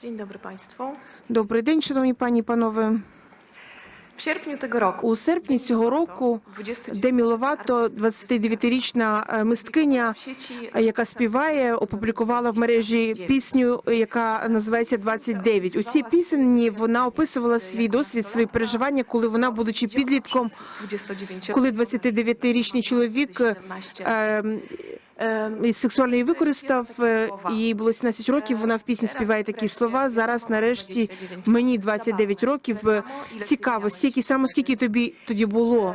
Dzień dobry Państwu. Добрий день, шановні пані і панове. W sierpniu tego roku У серпні цього року 29 Демі Ловато, 29-річна е, мисткиня, е, яка співає, опублікувала в мережі пісню, яка називається «29». У цій пісні вона описувала свій досвід, свої переживання, коли вона, будучи підлітком, 29 коли 29-річний чоловік е, сексуально її використав, е, їй було 17 років. Вона в пісні співає такі слова. Зараз, нарешті, мені 29 років. Е, Цікаво, скільки саме скільки тобі тоді було?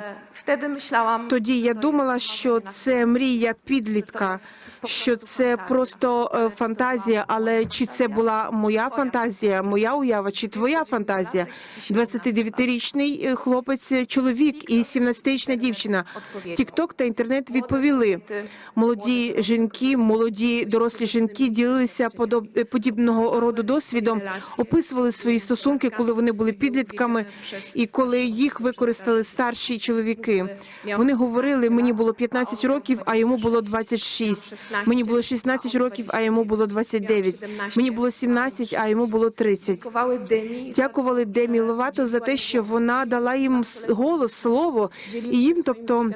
Тоді я думала, що це мрія підлітка, що це просто е, фантазія. Але чи це була моя фантазія, моя уява, чи твоя фантазія? 29-річний е, хлопець, е, чоловік і 17-річна дівчина. Тікток та інтернет відповіли. Молоді жінки, молоді дорослі жінки ділилися подібного роду досвідом, описували свої стосунки, коли вони були підлітками, і коли їх використали старші чоловіки. Вони говорили, мені було 15 років, а йому було 26. Мені було 16 років, а йому було 29. Мені було 17, а йому було 30. dziękowały Dymi za Дякували Демі Ловато за те, що вона дала їм голос, слово, і їм, тобто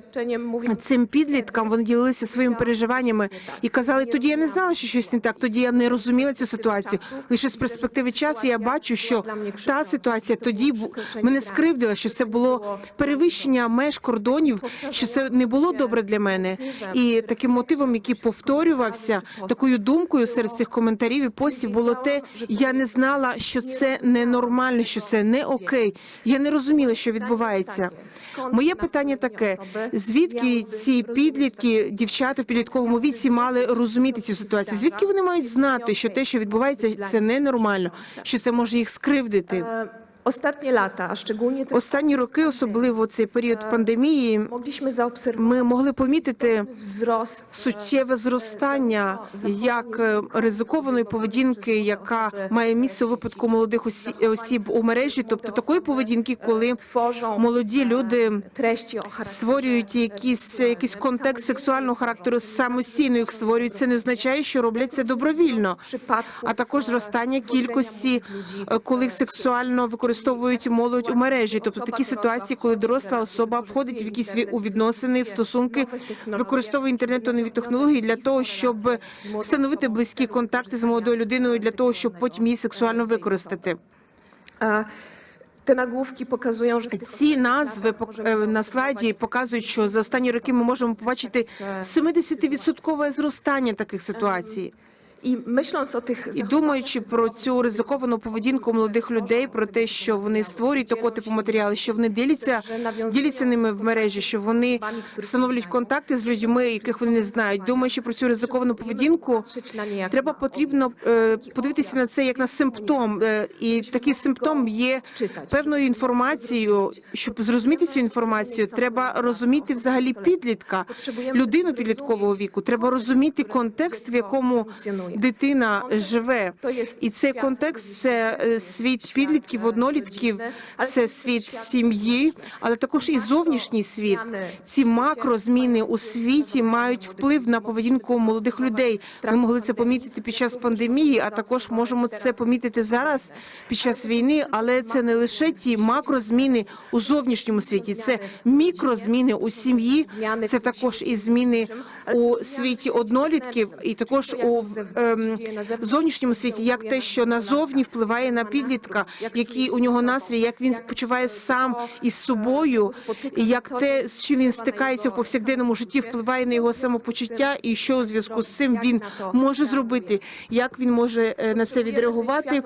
цим підліткам вони ділилися своїми переживаннями і казали, тоді я не знала, що щось не так. Тоді я не розуміла цю ситуацію. Лише з перспективи часу я бачу, що та ситуація тоді мене скривдила, що це було перевищення меж кордонів, що це не було добре для мене. І таким мотивом, який повторювався, такою думкою серед цих коментарів і постів було те, я не знала, що це ненормально, що це не окей. Я не розуміла, що відбувається. Моє питання таке: звідки ці підлітки, дівчата в підлітковому віці мали розуміти цю ситуацію? Звідки вони мають знати, що те, що відбувається, це ненормально, що це може їх скривдити? Ostatnie lata, a szczególnie Останні роки, особливо цей період пандемії, mogliśmy zaobserwować ми могли помітити wzrost суттєве зростання як е, ризикованої поведінки, яка має місце у випадку молодих осі- осіб у мережі, тобто такої поведінки, коли молоді люди створюють якийсь якийсь контекст сексуального характеру самостійно їх створюють. Це не означає, що роблять це добровільно. А також зростання кількості, е, коли сексуально використовують молодь у мережі, тобто такі ситуації, коли доросла особа входить в якісь у відносини, в стосунки, використовує інтернет-нові технології для того, щоб встановити близькі контакти з молодою людиною, для того, щоб потім її сексуально використати. Że w tych Ці назви е, на слайді показують, що за останні роки ми можемо побачити 70% зростання таких ситуацій. Tych І думаючи про цю ризиковану поведінку молодих людей, про те, що вони створюють такого типу матеріали, що вони діляться, діляться ними в мережі, що вони встановлюють контакти з людьми, яких вони не знають. Думаючи про цю ризиковану поведінку, треба потрібно е, подивитися на це як на симптом. Е, І такий симптом є певною інформацією. Щоб зрозуміти цю інформацію, треба розуміти взагалі підлітка, людину підліткового віку. Треба розуміти контекст, в якому дитина живе. І цей контекст це е, світ підлітків, однолітків, це світ сім'ї, але також і зовнішній світ. Ці макрозміни у світі мають вплив на поведінку молодих людей. Ми могли це помітити під час пандемії, а також можемо це помітити зараз під час війни. Але це не лише ті макрозміни у зовнішньому світі, це мікрозміни у сім'ї. Це також і зміни у світі однолітків, і також у зовнішньому світі, як те, що назовні впливає на підлітка, який у нього настрій, як він почуває сам із собою, як те, з чим він стикається в повсякденному житті, впливає на його самопочуття, і що у зв'язку з цим він може зробити, як він може е, на це відреагувати.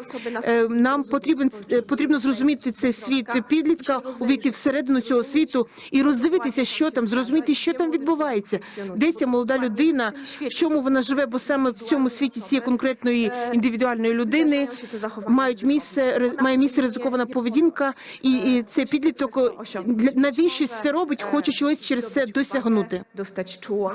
Е, Нам потрібен е, потрібно зрозуміти цей світ підлітка, увійти всередину цього світу і роздивитися, що там, зрозуміти, що там відбувається, де ця молода людина, в чому вона живе, бо саме в цьому світі цієї конкретної індивідуальної людини мають місце має місце ризикована поведінка, і, і цей підліток навіщо це робить, хоче чогось через це досягнути.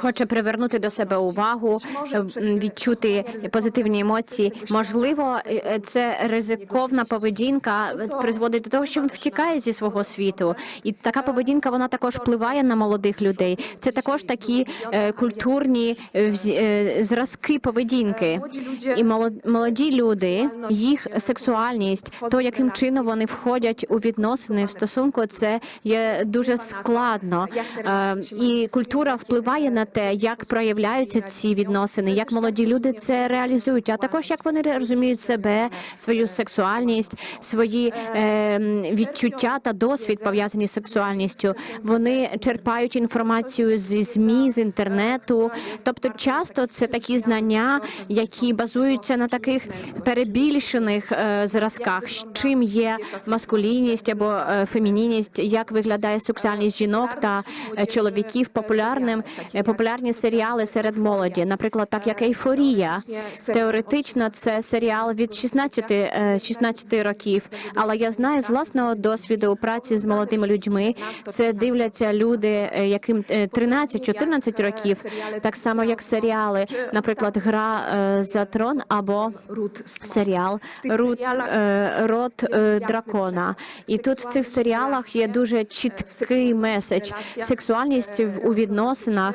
Хоче привернути до себе увагу, е, відчути позитивні емоції. Можливо, е, це ризиковна поведінка призводить до того, що він втікає зі свого світу, і така поведінка вона також впливає на молодих людей. Це також такі е, культурні е, е, зразки поведінки. Поведінки. І молод- молоді люди, їх сексуальність, то яким чином вони входять у відносини в стосунку, це є дуже складно. Е, І культура впливає на те, як проявляються ці відносини, як молоді люди це реалізують, а також як вони розуміють себе, свою сексуальність, свої е, відчуття та досвід пов'язані з сексуальністю. Вони черпають інформацію зі змі, з інтернету. Тобто, часто це такі знання, які базуються на таких перебільшених е, зразках, чим є маскулінність або е, фемінінність, як виглядає сексуальність жінок та е, чоловіків. Популярним популярні серіали серед молоді, наприклад, так як Ейфорія. Теоретично це серіал від 16, е, 16 років. Але я знаю з власного досвіду праці з молодими людьми. Це дивляться люди, яким е, 13-14 років, так само як серіали, наприклад, гра за трон або серіал Рут е, род е, дракона. І тут в цих серіалах є дуже чіткий меседж. Сексуальність у відносинах,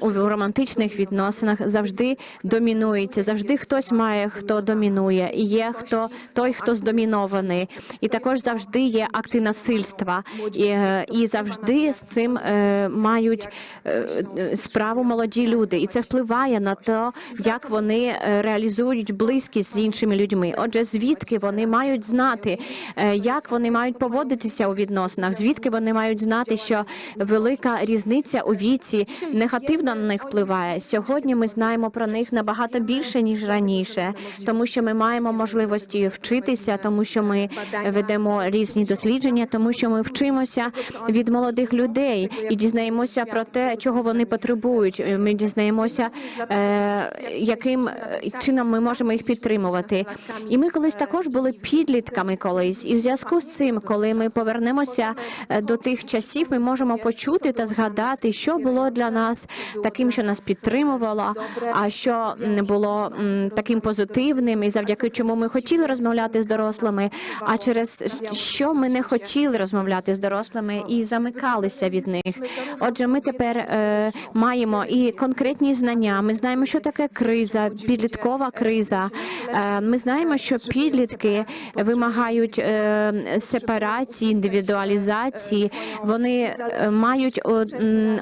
у романтичних відносинах завжди домінується. Завжди хтось має, хто домінує, і є хто той, хто здомінований. І також завжди є акти насильства, і, е, і завжди з цим е, мають е, е, справу молоді люди, і це впливає на те, як вони е, реалізують близькість з іншими людьми. Отже, звідки вони мають знати, е, як вони мають поводитися у відносинах, звідки вони мають знати, що велика різниця у віці негативно на них впливає. Сьогодні ми знаємо про них набагато більше ніж раніше, тому що ми маємо можливості вчитися, тому що ми ведемо різні дослідження, тому що ми вчимося від молодих людей і дізнаємося про те, чого вони потребують. Ми дізнаємося, е, яким е, чином ми можемо їх підтримувати. І ми колись також були підлітками колись. І в зв'язку з цим, коли ми повернемося е, до тих часів, ми можемо почути та згадати, що було для нас таким, що нас підтримувало, а що м, було таким позитивним, і завдяки чому ми хотіли розмовляти з дорослими, а через що ми не хотіли розмовляти з дорослими і замикалися від них. Отже, ми тепер е, маємо і конкретні знання. Ми знаємо, що таке криза, підліткова криза. Е, ми знаємо, що підлітки вимагають е, сепарації, індивідуалізації. Вони е, мають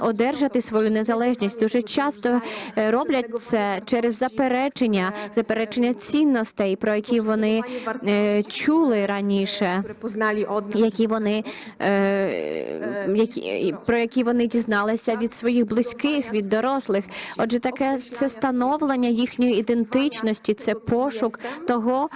одержати свою незалежність. Дуже часто роблять це через заперечення, заперечення цінностей, про які вони чули раніше які вони які про які вони дізналися від своїх близьких, від дорослих. Отже, таке це становлення їхньої ідентичності, це пошук того,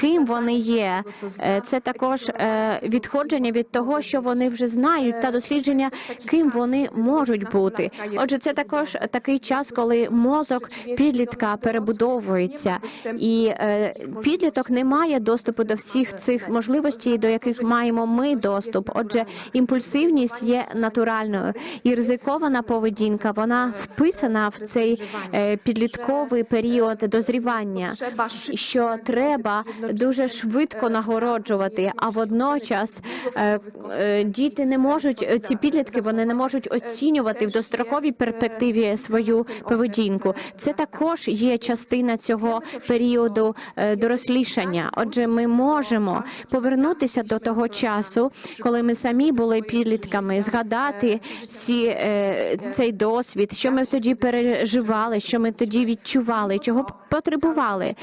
ким вони є. Е, Це також е, відходження від того, що вони вже знають, та дослідження, ким вони можуть бути. Отже, це також такий час, коли мозок підлітка перебудовується, і е, підліток не має доступу до всіх цих можливостей, до яких маємо ми доступ. Отже, імпульсивність є натуральною і ризикована поведінка. Вона вписана в цей підлітковий період дозрівання. Що треба дуже швидко нагороджувати, а водночас е, е, діти не можуть е, ці підлітки, вони не можуть оцінювати в достроковій перспективі свою поведінку. Це також є частина цього періоду е, дорослішання. Отже, ми можемо повернутися до того часу, коли ми самі були підлітками, згадати ці, е, цей досвід, що ми тоді переживали, що ми тоді відчували, чого потребували.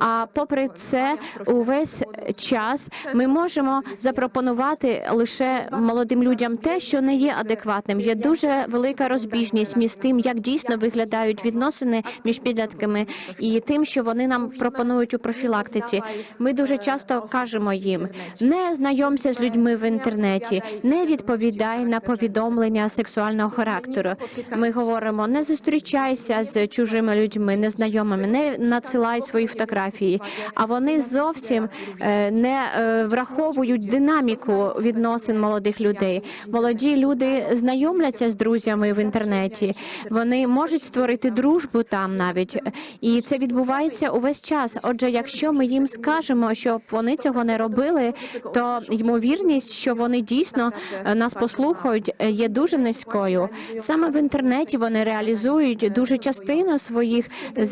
А попри це, увесь час ми можемо запропонувати лише молодим людям те, що не є адекватним. Є дуже велика розбіжність між тим, як дійсно виглядають відносини між підлітками і тим, що вони нам пропонують у профілактиці. Ми дуже часто кажемо їм: не знайомся з людьми в інтернеті, не відповідай на повідомлення сексуального характеру. Ми говоримо: не зустрічайся з чужими людьми, незнайомими, не надсилай свої фотографії. А вони зовсім е, не е, враховують динаміку відносин молодих людей. Молоді люди знайомляться з друзями в інтернеті. Вони можуть створити дружбу там навіть, і це відбувається увесь час. Отже, якщо ми їм скажемо, щоб вони цього не робили, то ймовірність, що вони дійсно е, нас послухають, є дуже низькою. Саме в інтернеті вони реалізують дуже частину своїх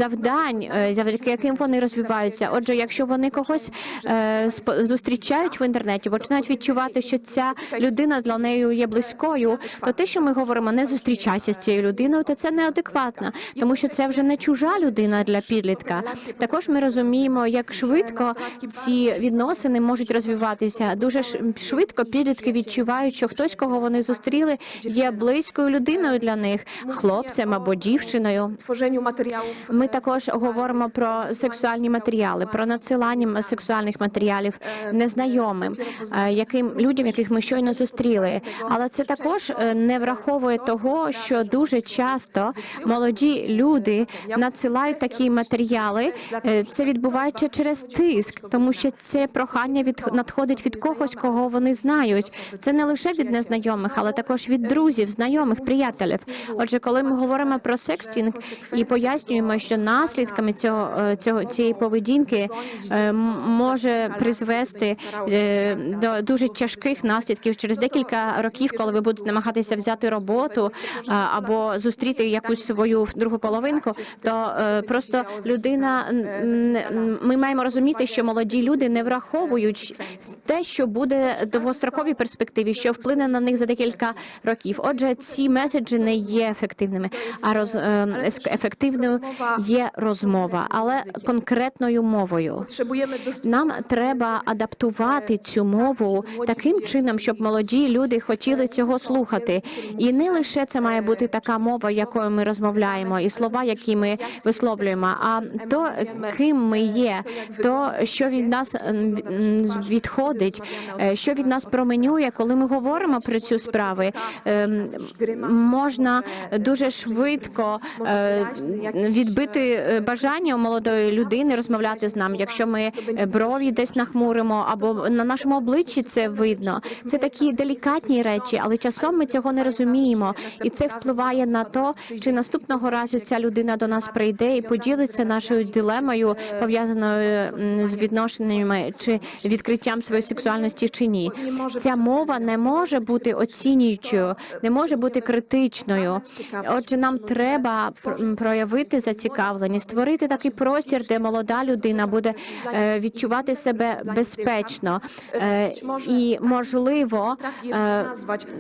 завдань, е, завдяки яким вони розвиваються. Отже, якщо вони когось е, зустрічають в інтернеті, починають відчувати, що ця людина для нею є близькою, то те, що ми говоримо, не зустрічайся з цією людиною, то це неадекватно, тому що це вже не чужа людина для підлітка. Також ми розуміємо, як швидко ці відносини можуть розвиватися. Дуже швидко підлітки відчувають, що хтось, кого вони зустріли, є близькою людиною для них, хлопцем або дівчиною. Materiałów. Ми також говоримо про сексуальні матеріали, про надсилання сексуальних матеріалів незнайомим, е, яким людям, яких ми щойно зустріли. Але це також е, не враховує того, що дуже часто молоді люди надсилають такі матеріали. Е, Це відбувається через тиск, тому що це прохання від надходить від когось, кого вони знають. Це не лише від незнайомих, але також від друзів, знайомих, приятелів. Отже, коли ми говоримо про секстінг і пояснюємо, що наслідками цього е, цього цієї поведінки е, може призвести е, до дуже тяжких наслідків через декілька років, коли ви будете намагатися взяти роботу або зустріти якусь свою другу половинку, то просто людина ми маємо розуміти, що молоді люди не враховують те, що буде довгостроковій перспективі, що вплине на них за декілька років. Отже, ці меседжі не є ефективними, а роз е, ефективною є розмова, але конкретною мовою. Нам треба адаптувати цю мову таким чином, щоб молоді люди хотіли цього слухати. І не лише це має бути така мова, якою ми розмовляємо, і слова, які ми висловлюємо, а то, ким ми є, то що від нас відходить, е, що від нас променює, коли ми говоримо про цю справи. Ем, Можна дуже швидко е, відбити е, бажання у молодої людини розмовляти з нами, якщо ми е, брові десь нахмуримо, або на нашому обличчі це видно. Це такі делікатні речі, але часом ми цього не розуміємо, і це впливає на то, чи наступного разу ця людина до нас прийде і поділиться нашою дилемою, пов'язаною з відношеннями чи відкриттям своєї сексуальності чи ні. Ця мова не може бути оцінюючою, не може бути критичною. Отже, нам треба пр- проявити зацікавленість, створити такий простір, де молода людина буде е, відчувати себе безпечно. Е, І можливо, е,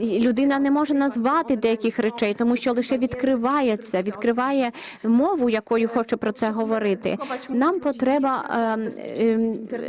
людина не може назвати деяких речей, тому що лише відкриває це, відкриває мову, якою хоче про це говорити. Нам потреба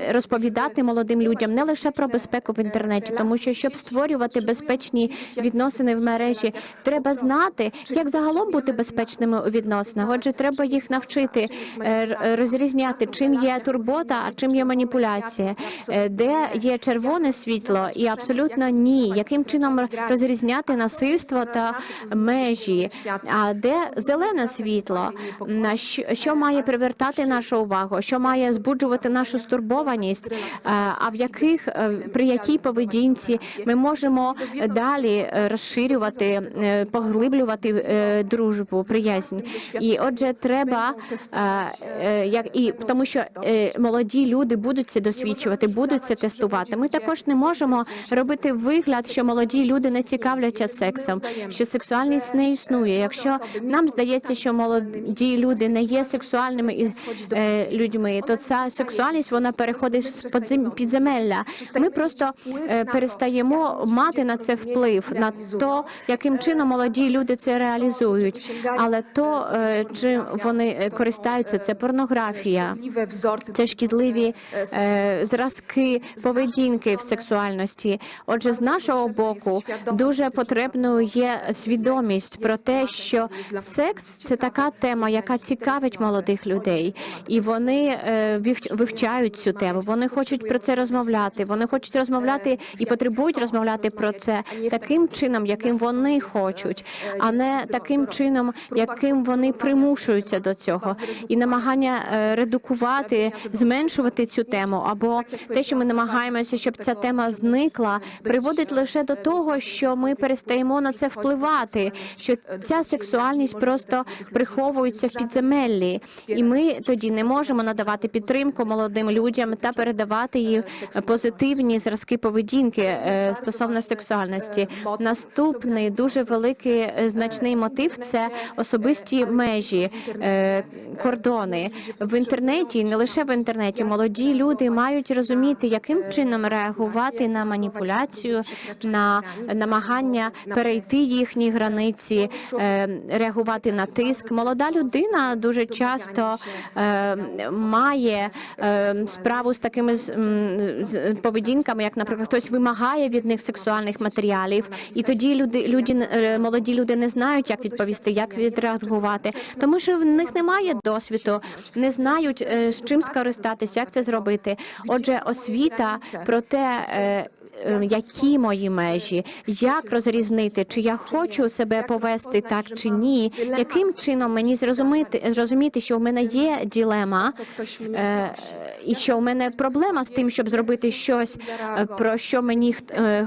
розповідати молодим людям не лише про безпеку в інтернеті, тому що щоб створювати безпечні відносини в мережі, треба знати, як загалом бути безпечними у відносинах. Отже, треба їх навчити е, розрізняти, чим є турбота, а чим є маніпуляція, Е, де є червоне світло і абсолютно ні, яким чином розрізняти насильство та межі, а де зелене світло, на що, має привертати нашу увагу, що має збуджувати нашу стурбованість, е, а в яких е, при якій поведінці ми можемо далі е, розширювати, е, поглиблювати е, дружбу, приязнь. І отже, треба е, е, як і тому, що е, молоді люди будуть це досвідчувати, будуть це тестувати. Ми також не можемо робити вигляд, що молоді люди не цікавляться сексом, що сексуальність не існує. Якщо нам здається, що молоді люди не є сексуальними і, е, людьми, то ця сексуальність вона переходить в підземелля. Ми просто е, перестаємо мати на це вплив на то, яким чином молоді люди це реалізують. Але то, е, чим вони е, користаються, це порнографія. Це шкідливі е, зразки поведінки в сексуальності. Отже, з нашого боку дуже потрібною є свідомість про те, що секс це така тема, яка цікавить молодих людей, і вони е, вивчають цю тему. Вони хочуть про це розмовляти. Вони хочуть розмовляти і потребують розмовляти про це таким чином, яким вони хочуть, а не таким чином, яким вони примушуються до цього, і намагання е, редукувати, зменшувати цю тему, або те, що ми намагаємося, щоб ця тема зникла, приводить лише до того, що ми перестаємо на це впливати. Що ця сексуальність просто приховується в підземеллі, і ми тоді не можемо надавати підтримку молодим людям та передавати їм позитивні зразки поведінки е, стосовно сексуальності. Наступний дуже великий е, значний мотив це особисті межі, е, е, кордони в інтернеті, не лише в інтернеті. Молоді люди мають розуміти, яким чином реагувати на маніпуляцію, на намагання перейти їхні границі, е, реагувати на тиск. Молода людина дуже часто е, має е, справу з такими поведінками, як, наприклад, хтось вимагає від них сексуальних матеріалів, і тоді люди, люди молоді люди не знають, як відповісти, як відреагувати, тому що в немає досвіду, не знають е, з чим скористатися, як це зробити. Отже, освіта про те. Е, Які мої межі, як розрізнити, чи я хочу себе повести так чи ні, яким чином мені зрозуміти, зрозуміти, що в мене є ділема, е, і що в мене проблема з тим, щоб зробити щось, е, про що мені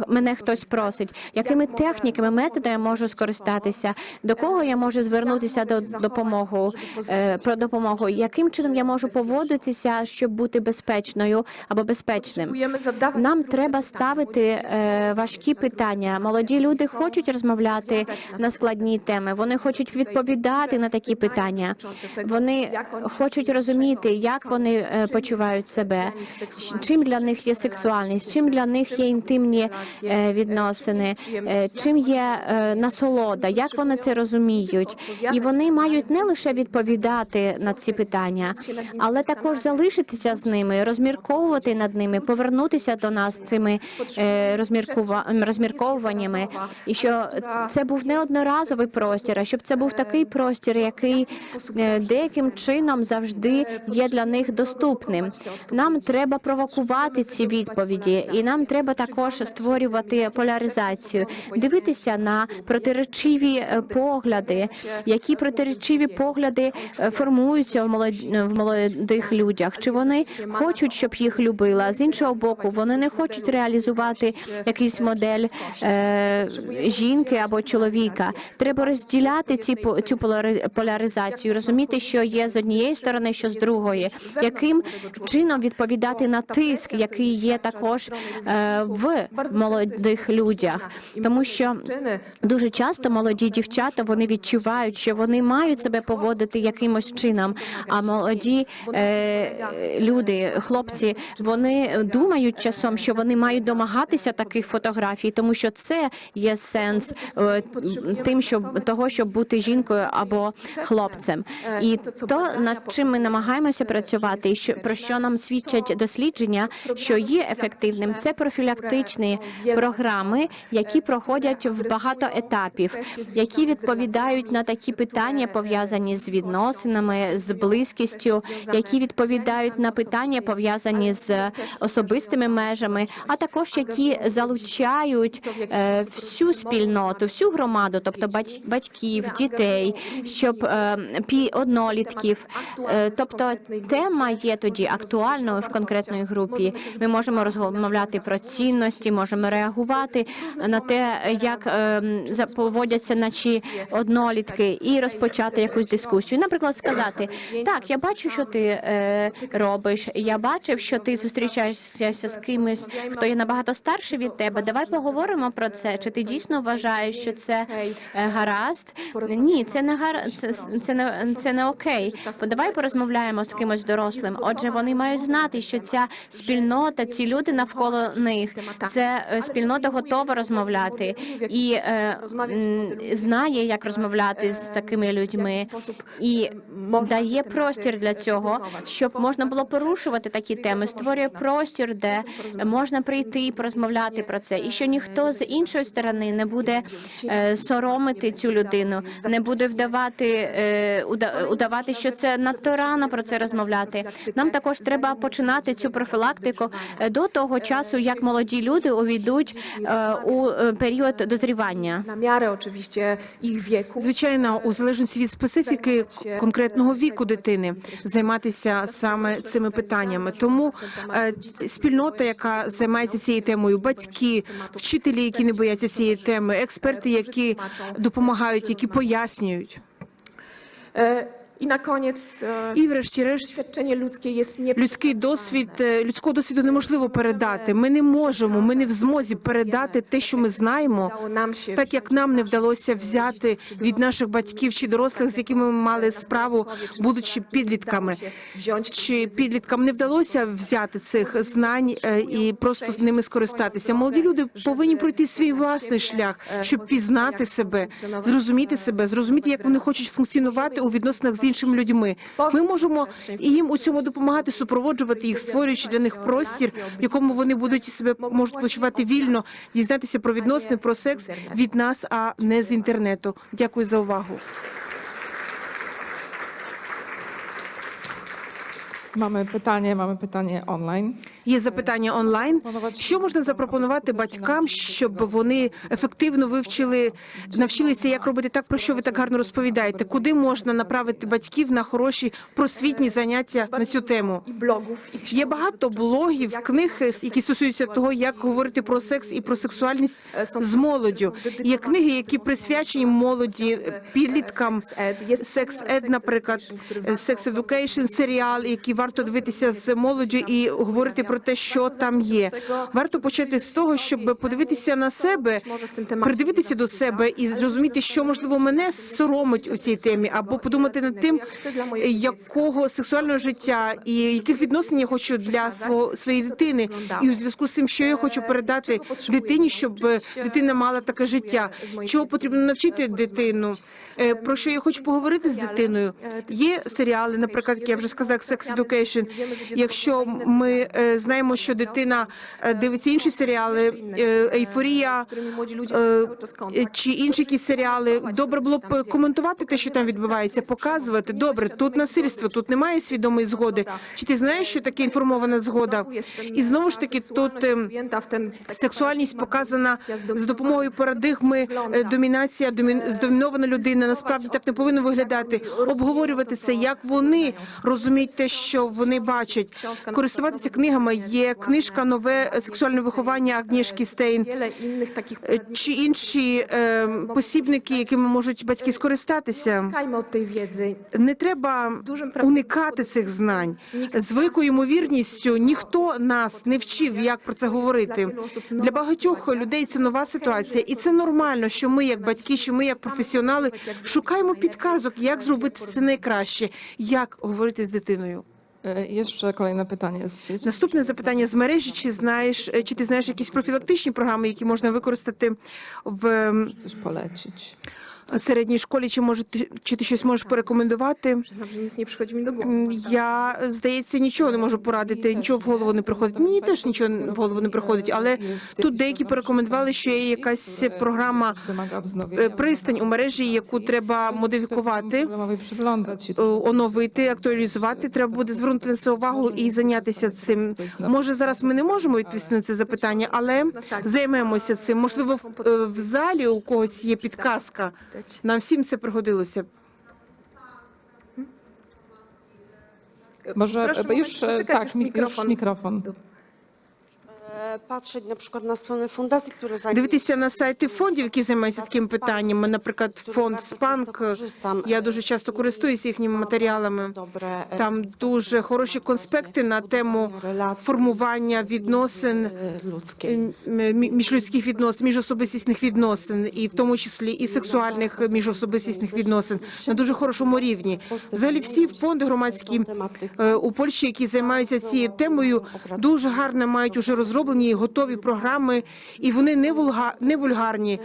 мене хтось просить, якими техніками, методами я можу скористатися, до кого я можу звернутися до допомоги, е, про допомогу, яким чином я можу поводитися, щоб бути безпечною або безпечним. Нам треба pytania, ставити е, важкі питання. Молоді люди хочуть розмовляти на складні теми. Вони хочуть відповідати на такі питання. Вони хочуть розуміти, як вони е, почувають себе, чим для них є сексуальність, чим для них є інтимні е, відносини, чим є насолода, як вони це розуміють. І вони мають не лише відповідати на ці питання, але також залишитися з ними, розмірковувати над ними, повернутися до нас цими е, розміркува- розмірковуваннями, і що це був не одноразовий простір, а щоб це був такий простір, який е, деяким чином завжди є для них доступним. Нам треба провокувати ці відповіді, і нам треба також створювати поляризацію, дивитися на протиречиві е, погляди, які протиречиві погляди формуються в молод- молодих людях. Чи вони хочуть, щоб їх любили, а з іншого боку, вони не хочуть реалізувати якийсь модель е, жінки або чоловіка. Треба розділяти ці цю поляризацію, розуміти, що є з однієї сторони, що з другої, яким чином відповідати на тиск, який є також е, в молодих людях, тому що Дуже часто молоді дівчата вони відчувають, що вони мають себе поводити якимось чином. А молоді е, люди, хлопці, вони думають часом, що вони мають домагатися таких фотографій, тому що це є сенс е, тим, щоб того, щоб бути жінкою або хлопцем. І то над чим ми намагаємося працювати, і що про що нам свідчать дослідження, що є ефективним, це профілактичні програми, які проходять в багато етапів, які відповідають на такі питання, пов'язані з відносинами, з близькістю, які відповідають на питання, пов'язані з особистими межами, а також які залучають е, всю спільноту, всю громаду, тобто бать- батьків, дітей, щоб е, пі однолітків. Е, Тобто тема є тоді актуальною в конкретної групі. Ми можемо розмовляти про цінності, можемо реагувати на те, як поводяться наші однолітки, і розпочати якусь дискусію. Наприклад, сказати: так, я бачу, що ти робиш. Я бачив, що ти зустрічаєшся з кимось, хто є набагато старший від тебе. Давай поговоримо про це. Чи ти дійсно вважаєш, що це е, гаразд? Ні, це не гар... це, це не це не окей. Давай порозмовляємо з кимось дорослим. Отже, вони мають знати, що ця спільнота, ці люди навколо них, це е, спільнота готова розмовляти і е, знає, як розмовляти з такими людьми, і дає простір для цього, щоб можна було порушувати такі теми. Створює простір, де можна прийти і порозмовляти про це, і що ніхто з іншої сторони не буде е, соромити цю людину, не буде вдавати е, уда- удавати, що це надто рано про це розмовляти. Нам також треба починати цю профілактику е, до того часу, як молоді люди увійдуть у період дозрівання. Звичайно, у залежності від специфіки конкретного віку дитини займатися саме цими питаннями. Тому спільнота, яка займається цією темою, батьки, вчителі, які не бояться цієї теми, експерти, які допомагають, які пояснюють. E, I na koniec e, І, врешті-решт, doświadczenie ludzkie jest людський досвід е, людського досвіду неможливо передати. Ми не можемо, ми не в змозі передати те, що ми знаємо, так як нам не вдалося взяти від наших батьків чи дорослих, з якими ми мали справу, будучи підлітками. Чи підліткам не вдалося взяти цих знань е, і просто з ними скористатися? Молоді люди повинні пройти свій власний шлях, щоб пізнати себе, зрозуміти себе, зрозуміти, як вони хочуть функціонувати у відносинах з іншими людьми. Ми можемо і їм у цьому допомагати, супроводжувати їх, створюючи для них простір, в якому вони будуть себе можуть почувати вільно, дізнатися про відносини, про секс від нас, а не з інтернету. Дякую за увагу. Mamy pytanie, mamy pytanie online. Є запитання онлайн. Що можна запропонувати батькам, щоб вони ефективно вивчили, навчилися, як робити так, про що ви так гарно розповідаєте? Куди можна направити батьків на хороші просвітні заняття на цю тему? Є багато блогів, книг, які стосуються того, як говорити про секс і про сексуальність з молоддю. Є книги, які присвячені молоді, підліткам. Секс ед, наприклад, секс едукейшн, серіал, який варто дивитися з молоддю і говорити про те, що там є. Варто почати з того, щоб подивитися на себе, придивитися до себе і зрозуміти, що можливо мене соромить у цій темі, або подумати над тим, якого сексуального життя і яких відносин я хочу для свого своєї дитини, і у зв'язку з цим, що я хочу передати дитині, щоб дитина мала таке життя. Чого потрібно навчити дитину? Е, Про що я хочу поговорити з дитиною? Є серіали, наприклад, як я вже сказала, Sex Education. Якщо ми е, знаємо, що дитина е, дивиться інші серіали, е, ейфорія. е, Чи інші якісь серіали добре було б коментувати те, що там відбувається, показувати. Добре, тут насильство, тут немає свідомої згоди. Чи ти знаєш, що таке інформована згода? І знову ж таки, тут сексуальність показана за допомогою парадигми домінація, домі- здомінована людина. Насправді так не повинно виглядати. Обговорювати це, як вони розуміють те, що вони бачать. Користуватися книгами. Є книжка нове сексуальне виховання Агнішки Стейн. Чи інші е, посібники, якими можуть батьки скористатися, не треба уникати цих знань. З великою ймовірністю ніхто нас не вчив, як про це говорити. Для багатьох людей це нова ситуація, і це нормально, що ми, як батьки, що ми, як професіонали, шукаємо підказок, як зробити це найкраще, як говорити з дитиною. E, Jeszcze kolejne pytanie z sieci. Наступне запитання з мережі: чи знаєш, е, чи ти знаєш якісь профілактичні програми, які можна використати в ем, Coś polecić. Середній школі? Чи може чи ти щось можеш порекомендувати? Я здається нічого не можу порадити, нічого в голову не приходить. Мені теж нічого в голову не приходить, але тут деякі порекомендували, що є якась програма е, пристань у мережі, яку треба модифікувати, е, оновити, актуалізувати. Треба буде звернути на це увагу і зайнятися цим. Може, зараз ми не можемо відповісти на це запитання, але займемося цим. Можливо, в, е, в залі у когось є підказка. Нам всім це пригодилося. Może Proszę e, już, moment, e, dotykać tak, już mi, już mikrofon. mikrofon. Patrzeć na przykład na strony fundacji, które zajmują Дивитися на сайти фондів, які займаються такими питаннями. Наприклад, фонд Спанк. Я дуже часто користуюся їхніми матеріалами. e, Там дуже хороші конспекти на тему формування відносин e, ludzkie. м- м- міжлюдських відносин, міжособистісних відносин, і в тому числі і сексуальних міжособистісних відносин на дуже хорошому рівні. Взагалі, всі фонди громадські е, у Польщі, які займаються цією темою, дуже гарно мають уже розроблені і готові програми, і вони не вульга не вульгарні.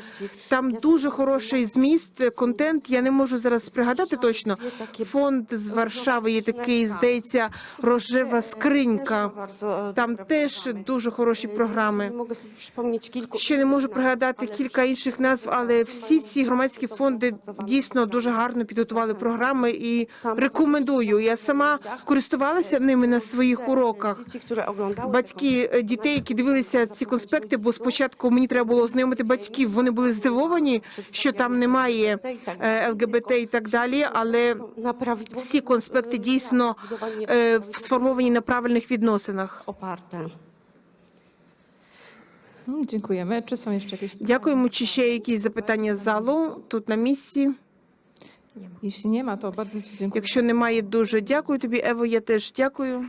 Там дуже хороший зміст, контент. Я не можу зараз пригадати точно. Фонд з Варшави є такий, здається, рожева скринька. Там теж дуже хороші програми. Ще не можу пригадати кілька інших назв, але всі ці громадські фонди дійсно дуже гарно підготували програми і рекомендую. Я сама користувалася ними на своїх уроках. Батьки дітей, які дивилися ці конспекти, бо спочатку мені треба було ознайомити батьків. Вони були здивовані, що там немає е, ЛГБТ і так далі. Але всі конспекти дійсно е, сформовані на правильних відносинах. Mm, Dziękujemy. Czy są jeszcze jakieś? Дякуємо. Чи ще якісь запитання з залу тут на місці? Bardzo Ci dziękuję. Якщо немає, дуже дякую тобі, Ево. Я теж дякую.